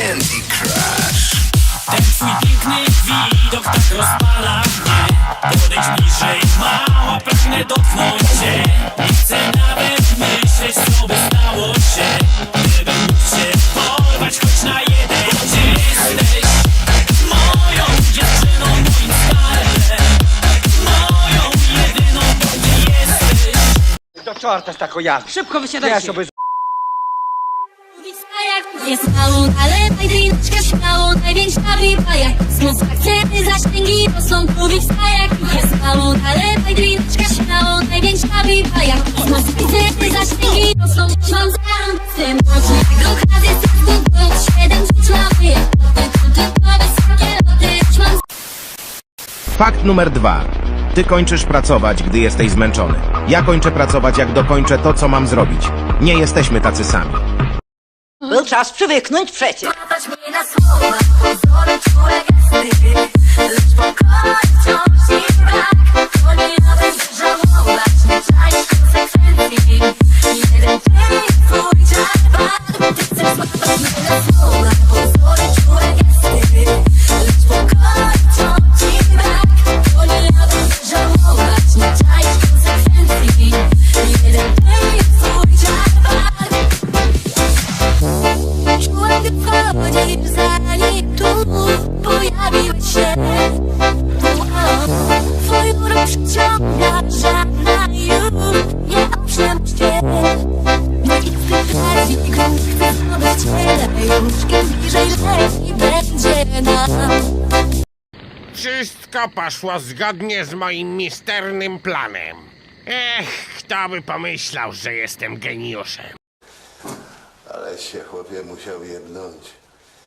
Candy Crush. Ten twój piękny widok tak rozpala mnie Podejdź bliżej, mała, pragnę dotknąć cię Nie chcę nawet myśleć, co by stało się Gdybym mógł cię porwać choć na jeden dzień Jesteś moją dziewczyną, moim skarbem Moją jedyną, bo ty jesteś Do czorta z taką jazdą. Szybko Ja wysiadajcie. sobie śmiało, największa jak akcenty, zasięgi, najdrineczka śmiało, największa jak akcenty, zasięgi, to są mam do siedem Loty, loty, mam Fakt numer dwa. Ty kończysz pracować, gdy jesteś zmęczony. Ja kończę pracować, jak dokończę to, co mam zrobić. Nie jesteśmy tacy sami. Był czas przywyknąć przecie. Wszystko poszło zgodnie z moim misternym planem. Ech, kto by pomyślał, że jestem geniuszem. Ale się chłopie musiał jebnąć.